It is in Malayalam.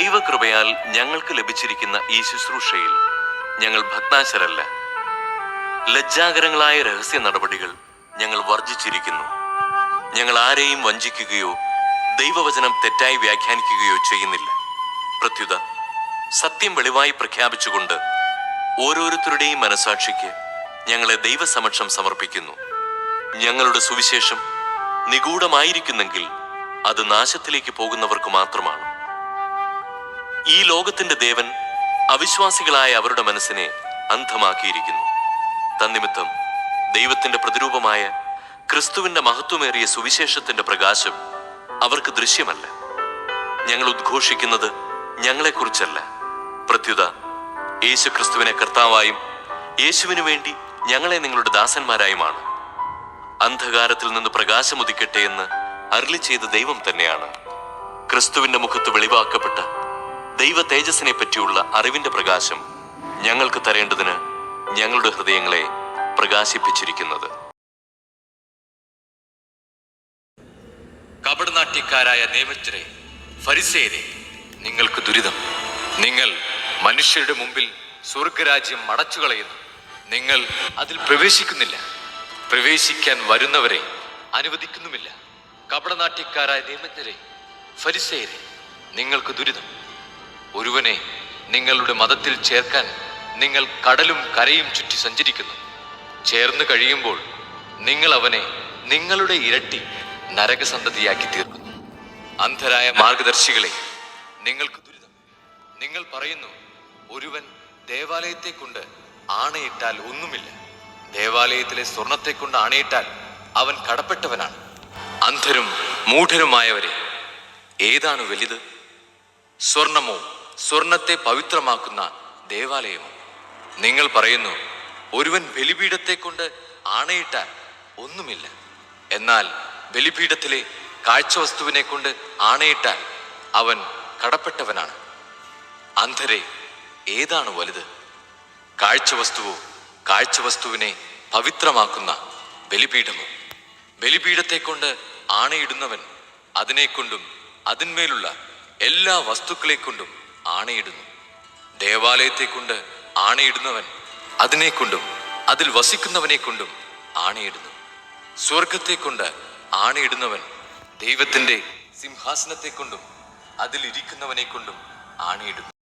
ദൈവകൃപയാൽ ഞങ്ങൾക്ക് ലഭിച്ചിരിക്കുന്ന ഈ ശുശ്രൂഷയിൽ ഞങ്ങൾ ഭക്താശരല്ല ലജ്ജാകരങ്ങളായ രഹസ്യ നടപടികൾ ഞങ്ങൾ വർജിച്ചിരിക്കുന്നു. ഞങ്ങൾ ആരെയും വഞ്ചിക്കുകയോ ദൈവവചനം തെറ്റായി വ്യാഖ്യാനിക്കുകയോ ചെയ്യുന്നില്ല. പ്രത്യുത സത്യം വെളിവായി പ്രഖ്യാപിച്ചുകൊണ്ട് ഓരോരുത്തരുടെയും മനസാക്ഷിക്ക് ഞങ്ങളെ ദൈവസമക്ഷം സമർപ്പിക്കുന്നു. ഞങ്ങളുടെ സുവിശേഷം നിഗൂഢമായിരിക്കുന്നെങ്കിൽ അത് നാശത്തിലേക്ക് പോകുന്നവർക്ക് മാത്രമാണ്. ഈ ലോകത്തിന്റെ ദേവൻ അവിശ്വാസികളായ അവരുടെ മനസ്സിനെ അന്ധമാക്കിയിരിക്കുന്നു. തന്നിമിത്തം ദൈവത്തിന്റെ പ്രതിരൂപമായ ക്രിസ്തുവിന്റെ മഹത്വമേറിയ സുവിശേഷത്തിന്റെ പ്രകാശം അവർക്ക് ദൃശ്യമല്ല. ഞങ്ങൾ ഉദ്ഘോഷിക്കുന്നത് ഞങ്ങളെക്കുറിച്ചല്ല. പ്രത്യുത യേശു ക്രിസ്തുവിനെ കർത്താവായും യേശുവിനു വേണ്ടി ഞങ്ങളെ നിങ്ങളുടെ ദാസന്മാരായുമാണ്. അന്ധകാരത്തിൽ നിന്ന് പ്രകാശമുദിക്കട്ടെ എന്ന് അരുളി ചെയ്ത ദൈവം തന്നെയാണ്. ക്രിസ്തുവിന്റെ മുഖത്ത് വെളിവാക്കപ്പെട്ട ദൈവ തേജസ്സിനെ പറ്റിയുള്ള അറിവിന്റെ പ്രകാശം ഞങ്ങൾക്ക് തരേണ്ടതിന് ഞങ്ങളുടെ ഹൃദയങ്ങളെ പ്രകാശിപ്പിച്ചിരിക്കുന്നത്. കപടനാട്യക്കാരായ നിയമജ്ഞരെ ഫരിസേരെ നിങ്ങൾക്ക് ദുരിതം. നിങ്ങൾ മനുഷ്യരുടെ മുമ്പിൽ സ്വർഗരാജ്യം മടച്ചുകളയുന്നു. നിങ്ങൾ അതിൽ പ്രവേശിക്കുന്നില്ല. പ്രവേശിക്കാൻ വരുന്നവരെ അനുവദിക്കുന്നുമില്ല. കപടനാട്യക്കാരായ നിയമജ്ഞരെ ഫരിസേരെ നിങ്ങൾക്ക് ദുരിതം. ഒരുവനെ നിങ്ങളുടെ മതത്തിൽ ചേർക്കാൻ നിങ്ങൾ കടലും കരയും ചുറ്റി സഞ്ചരിക്കുന്നു. ചേർന്ന് കഴിയുമ്പോൾ നിങ്ങൾ അവനെ നിങ്ങളുടെ ഇരട്ടി നരകസന്തതിയാക്കി തീർക്കുന്നു. അന്ധരായ മാർഗദർശികളെ നിങ്ങൾക്ക് ദുരിതം. നിങ്ങൾ പറയുന്നു ഒരുവൻ ദേവാലയത്തെ കൊണ്ട് ആണയിട്ടാൽ ഒന്നുമില്ല. ദേവാലയത്തിലെ സ്വർണത്തെ കൊണ്ട് ആണയിട്ടാൽ അവൻ കടപ്പെട്ടവനാണ്. അന്ധരും മൂഢരുമായവരെ ഏതാണ് വലുത്? സ്വർണമോ സ്വർണത്തെ പവിത്രമാക്കുന്ന ദേവാലയമോ നിങ്ങൾ പറയുന്നു ഒരുവൻ ബലിപീഠത്തെ കൊണ്ട് ആണയിട്ടാൽ ഒന്നുമില്ല. എന്നാൽ ബലിപീഠത്തിലെ കാഴ്ചവസ്തുവിനെ കൊണ്ട് ആണയിട്ടാൽ അവൻ കടപ്പെട്ടവനാണ്. അന്ധരെ ഏതാണ് വലുത്? കാഴ്ചവസ്തുവോ കാഴ്ചവസ്തുവിനെ പവിത്രമാക്കുന്ന ബലിപീഠമോ? ബലിപീഠത്തെ കൊണ്ട് ആണയിടുന്നവൻ അതിനെക്കൊണ്ടും അതിന്മേലുള്ള എല്ലാ വസ്തുക്കളെ കൊണ്ടും ആണയിടുന്നു. ദേവാലയത്തെ കൊണ്ട് ആണയിടുന്നവൻ അതിനെ കൊണ്ടും അതിൽ വസിക്കുന്നവനെ കൊണ്ടും ആണയിടുന്നു. സ്വർഗത്തെ കൊണ്ട് ആണയിടുന്നവൻ ദൈവത്തിന്റെ സിംഹാസനത്തെ കൊണ്ടും അതിലിരിക്കുന്നവനെ കൊണ്ടും ആണയിടുന്നു.